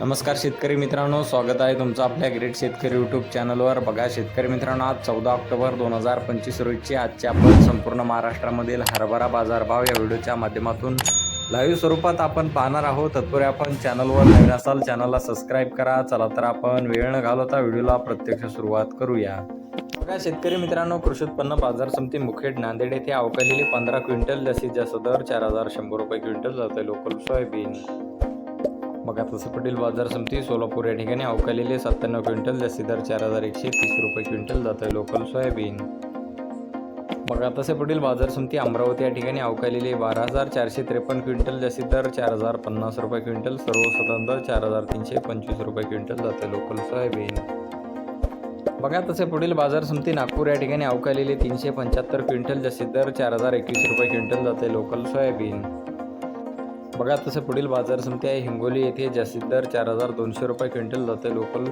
नमस्कार शेतकरी मित्रांनो स्वागत आहे तुमचं आपल्या ग्रेट शेतकरी यूट्यूब चॅनलवर बघा शेतकरी मित्रांनो आज चौदा ऑक्टोबर दोन हजार पंचवीस रोजची आजचे आपण संपूर्ण महाराष्ट्रामधील हरभरा बाजारभाव या व्हिडिओच्या माध्यमातून लाईव्ह स्वरूपात आपण पाहणार आहोत. तत्पूर्वी आपण चॅनलवर नवीन असाल चॅनलला सबस्क्राईब करा. चला तर आपण वेळ न घालवता व्हिडिओला प्रत्यक्ष सुरुवात करूया. बघा शेतकरी मित्रांनो कृषी उत्पन्न बाजार समिती मुखेड नांदेड येथे अवकालेली पंधरा क्विंटल जास्तीत जास्त दर चार हजार शंभर रुपये क्विंटल जाते लोकल सोयाबीन बघा तसं पटेल बाजार समिती सोलापूर या ठिकाणी अवकालेले सत्त्याण्णव क्विंटल जास्ती दर चार हजार एकशे तीस रुपये क्विंटल जाते लोकल सोयाबीन. बघा तसे पटेल बाजार समिती अमरावती या ठिकाणी अवकालेले बारा हजार चारशे त्रेपन्न क्विंटल जास्ती दर चार हजार पन्नास रुपये क्विंटल सर्वसाधारण दर चार हजार तीनशे पंचवीस रुपये क्विंटल जाते लोकल सोयाबीन. बघा तसे पुढील बाजार समिती नागपूर या ठिकाणी अवकालेले तीनशे पंच्याहत्तर क्विंटल जास्तीत दर चार हजार एकवीस रुपये क्विंटल जाते लोकल सोयाबीन. बघा तसं पुढील बाजार समिती आहे हिंगोली येथे जास्तीत दर चार हजार दोनशे रुपये क्विंटल जाते. लोकल